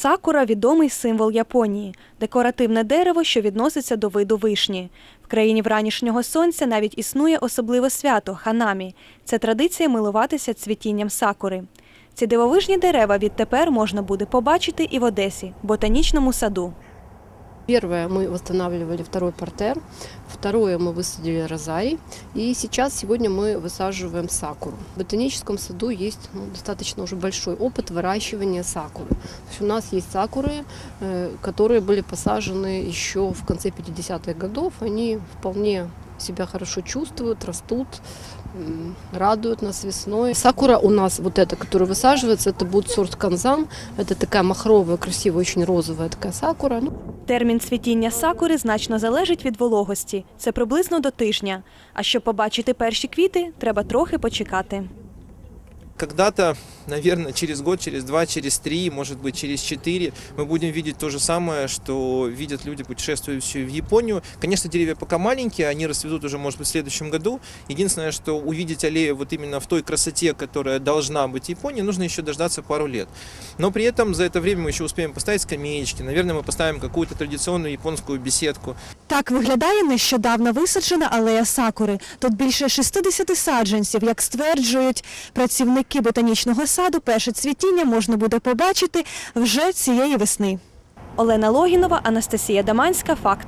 Сакура відомий символ Японії, декоративне дерево, що відноситься до виду вишні. В країні вранішнього сонця навіть існує особливе свято ханамі. Це традиція милуватися цвітінням сакури. Ці дивовижні дерева відтепер можна буде побачити і в Одесі, ботанічному саду. Первое мы восстанавливали второй портер, второе мы высадили розарий, и сейчас сегодня мы высаживаем сакуру. В ботаническом саду есть ну, достаточно уже большой опыт выращивания сакуры. То есть у нас есть сакуры, э, которые были посажены еще в конце 50-х годов. Они вполне себя хорошо чувствуют, растут, м, радуют нас весной. Сакура у нас вот эта, которая высаживается, это будет сорт канзам. Это такая махровая, красивая, очень розовая такая сакура. Ну, Термін цвітіння сакури значно залежить від вологості. Це приблизно до тижня. А щоб побачити перші квіти, треба трохи почекати. Когда-то, наверное, через год, через два, через три, может быть, через четыре мы будем видеть то же самое, что видят люди, путешествующие в Японию. Конечно, деревья пока маленькие, они расцветут уже, может быть, в следующем году. Единственное, что увидеть аллею вот именно в той красоте, которая должна быть в Японии, нужно еще дождаться пару лет. Но при этом за это время мы еще успеем поставить скамеечки, наверное, мы поставим какую-то традиционную японскую беседку. Так виглядає нещодавно висаджена алея сакури. Тут більше 60 саджанців. Як стверджують працівники ботанічного саду, перше цвітіння можна буде побачити вже цієї весни. Олена Логінова, Анастасія Даманська. Факт.